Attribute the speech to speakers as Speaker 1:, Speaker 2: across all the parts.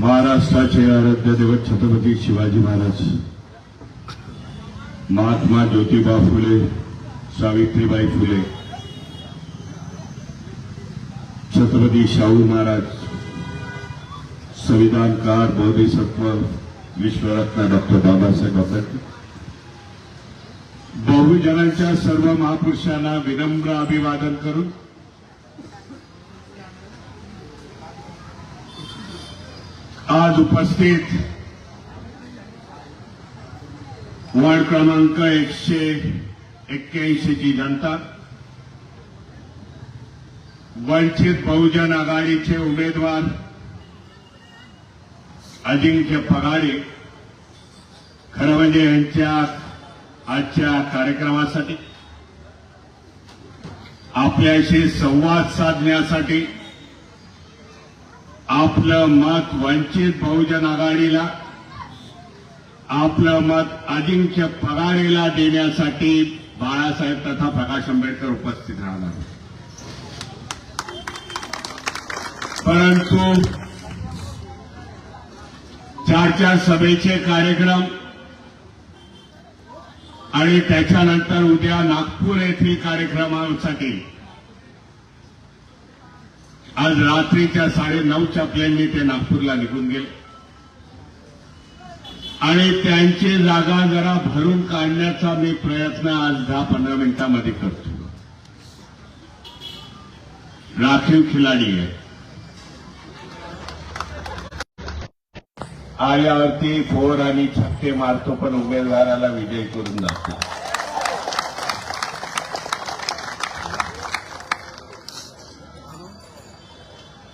Speaker 1: महाराष्ट्राचे आराध्य दैवत छत्रपती शिवाजी महाराज महात्मा ज्योतिबा फुले सावित्रीबाई फुले छत्रपती शाहू महाराज संविधानकार बोधिसत्व विश्वरत्न डॉक्टर बाबासाहेब आंबेडकर. बहुजनांच्या सर्व महापुरुषांना विनम्र अभिवादन करून आज उपस्थित वार्ड क्रमांक एकशे एक्क्याऐंशीची जनता वंचित बहुजन आघाडीचे उमेदवार अजिंक्य पगाडे खरं म्हणजे यांच्या आजच्या कार्यक्रमासाठी आपल्याशी संवाद साधण्यासाठी आपलं मत वंचित बहुजन आघाडीला आपलं मत अजिंक्य पगारेला देण्यासाठी बाळासाहेब तथा प्रकाश आंबेडकर उपस्थित राहणार परंतु चार सभेचे कार्यक्रम आणि त्याच्यानंतर उद्या नागपूर येथील कार्यक्रमासाठी आज रात्रीच्या साडेनऊच्या प्लेनने ते नागपूरला निघून गेले. आणि त्यांची जागा जरा भरून काढण्याचा मी प्रयत्न आज दहा पंधरा मिनिटांमध्ये करतो. राखीव खिलाडी आहे. आल्यावरती फोर आणि छक्के मारतो पण उमेदवाराला विजय करून जातो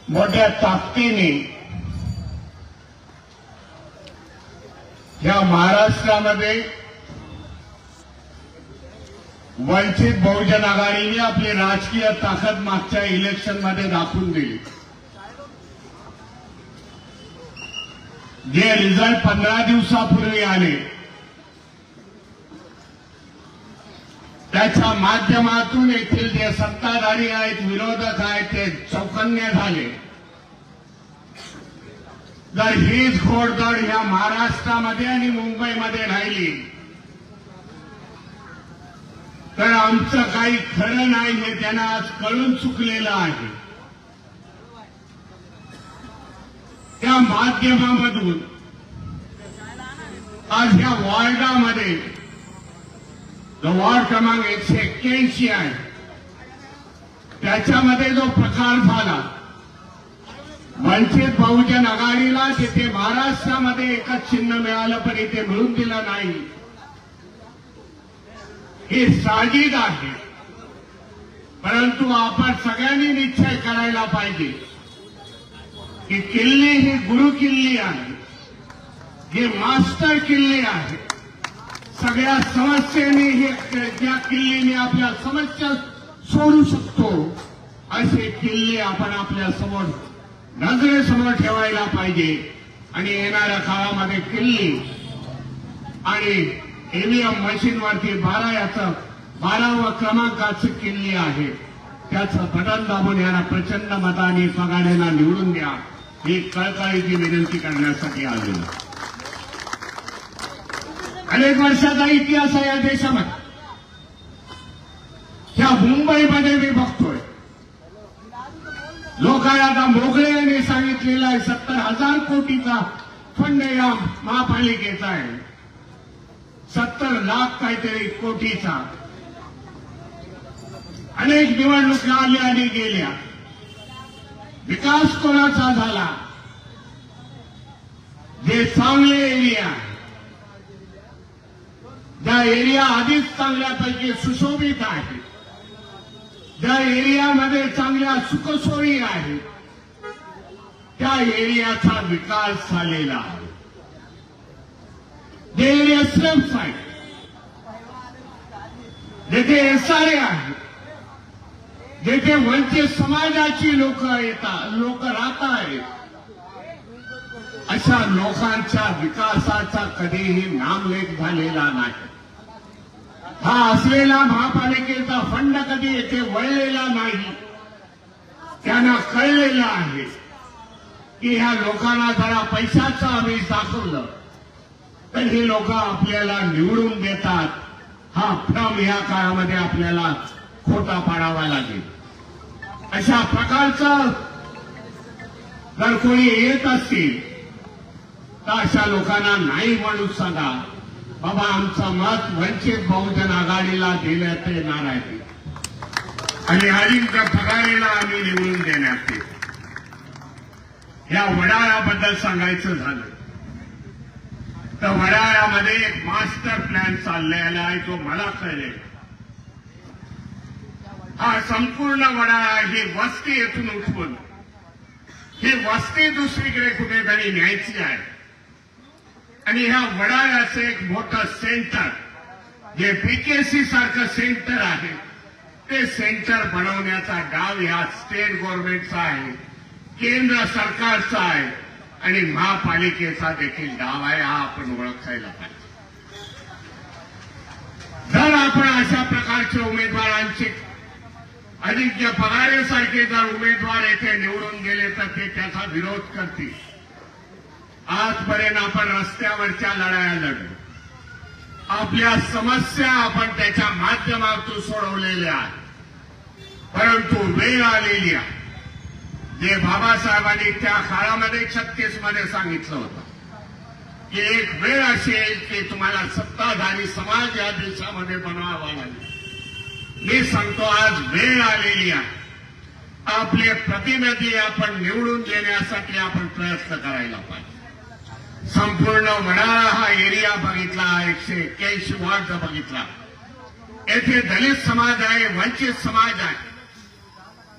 Speaker 1: मोठ्या ताकदीने या महाराष्ट्रामध्ये वंचित बहुजन आघाडीने आपली राजकीय ताकद मागच्या इलेक्शनमध्ये दाखवून दिली. जे रिझल्ट पंधरा दिवसापूर्वी आले त्याच्या माध्यमातून येथील जे सत्ताधारी आहेत विरोधक आहेत ते चौकन्य झाले. जर हीच घोडदौड ह्या महाराष्ट्रामध्ये आणि मुंबईमध्ये राहिली तर आमचं काही खरं नाही हे त्यांना आज कळून चुकलेलं आहे. त्या माध्यमामधून आज ह्या वॉर्डामध्ये जो वॉर्ड क्रमांक एकशे एक्क्याऐंशी आहे. त्याच्यामध्ये जो प्रकार झाला वंचित बहुजन आघाडीला जिथे महाराष्ट्रामध्ये एकच चिन्ह मिळालं पण इथे मिळून दिलं नाही हे साजिद आहे. परंतु आपण सगळ्यांनी निश्चय करायला पाहिजे की किल्ली ही गुरु किल्ली आहे ही मास्टर किल्ली आहे. सगळ्या समस्यांनी हे ज्या किल्ल्याने आपल्या समस्या सोडू शकतो असे किल्ले आपण आपल्यासमोर नजरेसमोर ठेवायला पाहिजे. आणि येणाऱ्या काळामध्ये किल्ले आणि ईव्हीएम मशीनवरती बारा याचं बारावा क्रमांकाचं किल्ले आहे. त्याचं बटन दाबून यांना प्रचंड मताने पगाड्यांना निवडून द्या. ही कळकळीची विनंती करण्यासाठी आलेलो. अनेक वर्षाचा इतिहास आहे या देशामध्ये. ह्या मुंबईमध्ये मी बघतोय. लोकांना आता मोगळे यांनी सांगितलेलं आहे सत्तर हजार कोटीचा फंड या महापालिकेचा आहे. सत्तर लाख काहीतरी कोटीचा. अनेक निवडणुका आल्या आणि गेल्या. विकास कोणाचा झाला? जे चांगले एरिया त्या एरिया आधीच चांगल्यापैकी सुशोभित आहे. ज्या एरियामध्ये चांगल्या सुखसोयी आहेत त्या एरियाचा विकास झालेला आहे. जे एरिया स्लम्स आहेत जेथे एसआरए आहे जेथे वंचित समाजाची लोक येतात लोक राहत आहेत अशा लोकांच्या विकासाचा कधीही नामलेख झालेला नाही. हा असलेला महापालिकेचा फंड कधी येथे वळलेला नाही. त्यांना कळलेलं आहे की ह्या लोकांना जरा पैशाचं आम्ही दाखवलं तर ही लोक आपल्याला निवडून देतात. हा भ्रम या काळामध्ये आपल्याला खोटा पाडावा लागेल. अशा प्रकारचं जर कोणी येत असतील तर अशा लोकांना नाही म्हणून सांगा. बाबा आमचं मत वंचित बहुजन आघाडीला देण्यात येणार आहे. आणि अजिंक्य पगारेला आम्ही निवडून देण्यात येईल. या वडाळ्याबद्दल सांगायचं झालं. तर वडाळ्यामध्ये एक मास्टर प्लॅन चाललेला आहे जो मला कळेल. हा संपूर्ण वडाळा ही वस्ती येथून उठवून ही वस्ती दुसरीकडे कुठेतरी न्यायची आहे. आणि ह्या वडाळ्याचं एक मोठं सेंटर जे पीकेसी सारखं सेंटर आहे ते सेंटर बनवण्याचा डाव ह्या स्टेट गव्हर्नमेंटचा आहे केंद्र सरकारचा आहे आणि महापालिकेचा देखील डाव आहे हा आपण ओळखायला पाहिजे. जर आपण अशा प्रकारचे उमेदवारांचे अजिंक्य पगारेसारखे जर उमेदवार येथे निवडून गेले तर ते त्याचा विरोध करतील. आजपर्यंत आपण रस्त्यावरच्या लढाया लढलो आपल्या समस्या आपण त्याच्या माध्यमातून सोडवलेल्या आहेत. परंतु वेळ आलेली आहे. जे बाबासाहेबांनी त्या काळामध्ये छत्तीसमध्ये सांगितलं होतं की एक वेळ अशी येईल की तुम्हाला सत्ताधारी समाज या देशामध्ये बनवावा लागेल. मी सांगतो आज वेळ आलेली आहे. आपले प्रतिनिधी आपण निवडून देण्यासाठी आपण प्रयत्न करायला पाहिजे. संपूर्ण वडाळा हा एरिया बघितला एकशे एक्क्याऐंशी वॉर्ड बघितला. येथे दलित समाज आहे वंचित समाज आहे.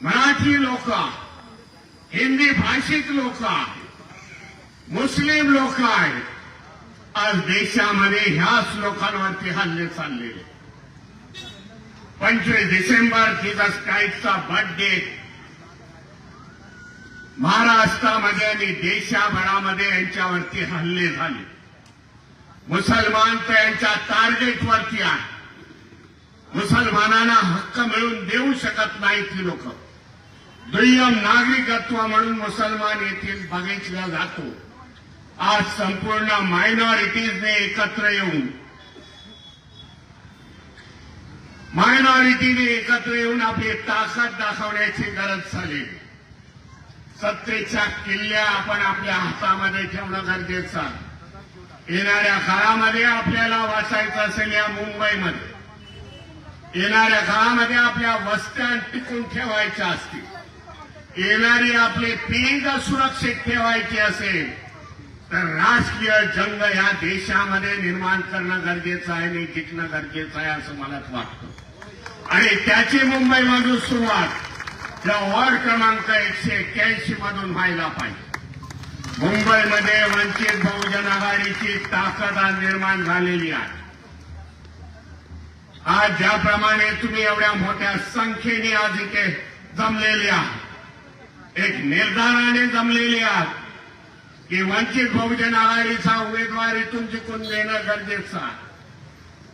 Speaker 1: मराठी लोक हिंदी भाषिक लोक मुस्लिम लोक आहेत. आज देशामध्ये ह्याच लोकांवरती हल्ले चाललेले पंचवीस डिसेंबर तिचा स्काईटचा बर्थडे महाराष्ट्रामध्ये आणि देशाभरामध्ये यांच्यावरती हल्ले झाले. मुसलमान तर यांच्या टार्गेटवरती आहे. मुसलमानांना हक्क मिळून देऊ शकत नाहीत ही लोक. दुय्यम नागरिकत्व म्हणून मुसलमान येथील बघितला जातो. आज संपूर्ण मायनॉरिटीजने एकत्र येऊन मायनॉरिटीने एकत्र येऊन आपली ताकद दाखवण्याची गरज झाली सत्तेच्या किल्ल्या आपण आपल्या हातामध्ये ठेवणं गरजेचं आहे. येणाऱ्या काळामध्ये आपल्याला वाचायचं असेल या मुंबईमध्ये. येणाऱ्या काळामध्ये आपल्या वस्त्या टिकून ठेवायच्या असतील. येणारी आपली पिढी सुरक्षित ठेवायची असेल तर राजकीय जंग या देशामध्ये निर्माण करणं गरजेचं आहे आणि टिकणं गरजेचं आहे असं मला वाटतं. आणि त्याची मुंबईमधून सुरुवात या वॉर्ड क्रमांक एकशे एक्क्याऐंशी मधून व्हायला पाहिजे. मुंबईमध्ये वंचित बहुजन आघाडीची ताकद आज निर्माण झालेली आहे. आज ज्याप्रमाणे तुम्ही एवढ्या मोठ्या संख्येने आज इथे जमलेले आहात एक निर्धाराने जमलेले आहात की वंचित बहुजन आघाडीचा उमेदवार इथून जिंकून देणं गरजेचं आहे.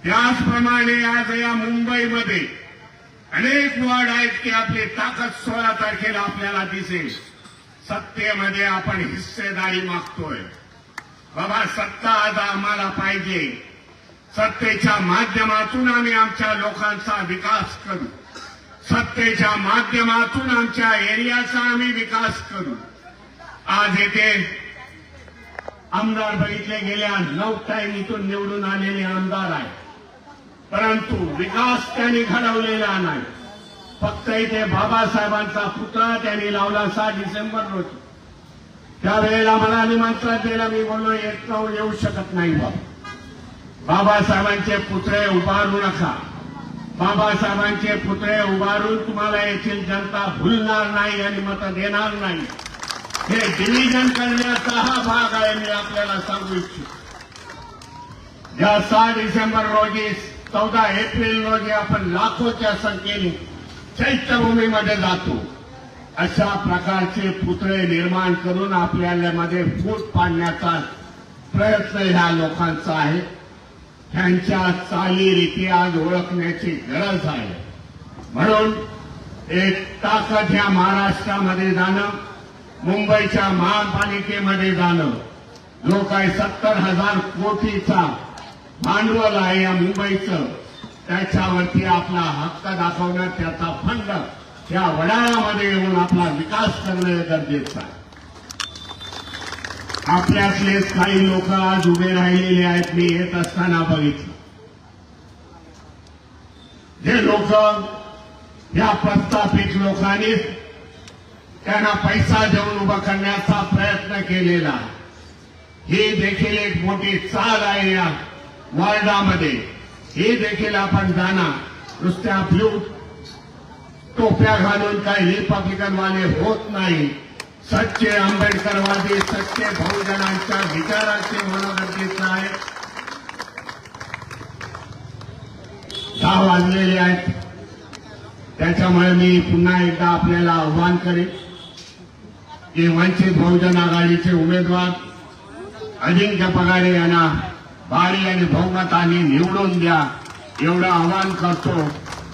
Speaker 1: त्याचप्रमाणे आज या मुंबईमध्ये अनेक वॉर्ड आहेत की आपली ताकद सोळा तारखेला आपल्याला दिसेल. सत्तेमध्ये आपण हिस्सेदारी मागतोय. बाबा सत्ता आज आम्हाला पाहिजे. सत्तेच्या माध्यमातून आम्ही आमच्या लोकांचा विकास करू. सत्तेच्या माध्यमातून आमच्या एरियाचा आम्ही विकास करू. आज येथे आमदार बघितले गेल्या नऊ टाईम इथून निवडून आलेले आमदार आहेत. परंतु विकास त्यांनी घडवलेला नाही. फक्त इथे बाबासाहेबांचा पुतळा त्यांनी लावला सहा डिसेंबर रोजी. त्यावेळेला मला निमंत्रण दिलं मी बोललो येत येऊ शकत नाही बाबा. बाबासाहेबांचे पुतळे उभारू नका. बाबासाहेबांचे पुतळे उभारून तुम्हाला येथील जनता भुलणार नाही आणि मत देणार नाही. हे डिव्हिजन करण्याचा हा भाग आहे मी आपल्याला सांगू इच्छितो. ज्या सहा डिसेंबर रोजी चौदा एप्रिल रोजी आपण लाखोच्या संख्येने चैत्यभूमीमध्ये जातो. अशा प्रकारचे पुतळे निर्माण करून आपल्यामध्ये फूट पाडण्याचा प्रयत्न ह्या लोकांचा आहे. त्यांच्या चालीरीती आज ओळखण्याची गरज आहे. म्हणून एक ताकद ह्या महाराष्ट्रामध्ये जाणं मुंबईच्या महापालिकेमध्ये जाणं जो आहे सत्तर हजार कोटीचा भांडवल आहे या मुंबईचं. त्याच्यावरती आपला हक्क दाखवणं त्याचा फंड या वडाळामध्ये येऊन आपला विकास करणं हे गरजेचं आहे. आपल्यातलेच काही लोक आज उभे राहिलेले आहेत मी येत असताना बघितलं. जे लोक या प्रस्थापित लोकांनी त्यांना पैसा देऊन उभं करण्याचा प्रयत्न केलेला ही देखील एक मोठी चाल आहे या वॉर्डामध्ये हे देखील आपण जाणार. नुसत्या ब्लू टोप्या घालून काही रिपब्लिकनवाले होत नाही. सच्चे आंबेडकरवादी सच्चे बहुजनांच्या विचाराचे होणं गरजेचं आहे दहा वाजलेले आहेत. त्याच्यामुळे मी पुन्हा एकदा आपल्याला आव्हान करेन की वंचित बहुजन आघाडीचे उमेदवार अजिंक्य पगारे यांना भारी आणि बहुमताने निवडून द्या. एवढं आवाहन करतो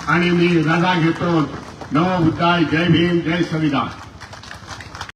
Speaker 1: आणि मी रजा घेतो. नव बुद्धाय. जय भीम. जय संविधान.